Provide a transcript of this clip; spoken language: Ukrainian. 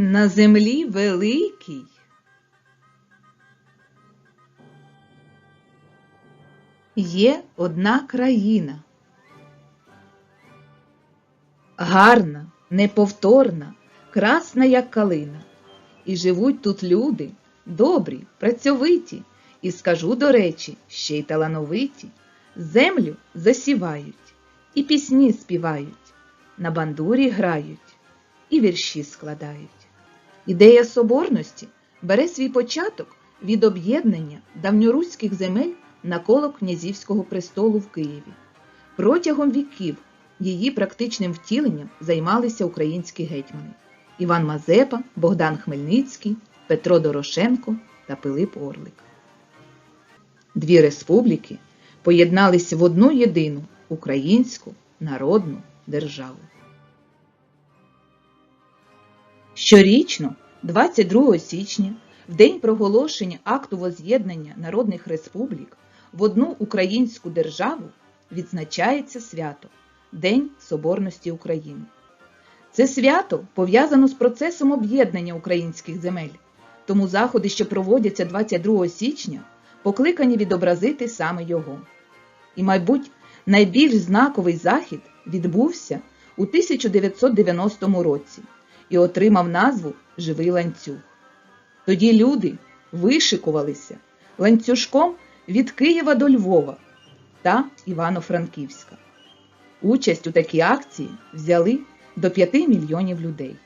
На землі великій. Є одна країна. Гарна, неповторна, красна, як калина. І живуть тут люди, добрі, працьовиті, і скажу до речі, ще й талановиті. Землю засівають, і пісні співають, на бандурі грають, і вірші складають. Ідея соборності бере свій початок від об'єднання давньоруських земель навколо князівського престолу в Києві. Протягом віків її практичним втіленням займалися українські гетьмани Іван Мазепа, Богдан Хмельницький, Петро Дорошенко та Пилип Орлик. Дві республіки поєдналися в одну єдину українську народну державу. Щорічно, 22 січня, в день проголошення акту воз'єднання народних республік в одну українську державу відзначається свято День Соборності України. Це свято пов'язано з процесом об'єднання українських земель, тому заходи, що проводяться 22 січня, покликані відобразити саме його. І, мабуть, найбільш знаковий захід відбувся у 1990 році і отримав назву Живий ланцюг. Тоді люди вишикувалися ланцюжком від Києва до Львова та Івано-Франківська. Участь у такій акції взяли до 5 мільйонів людей.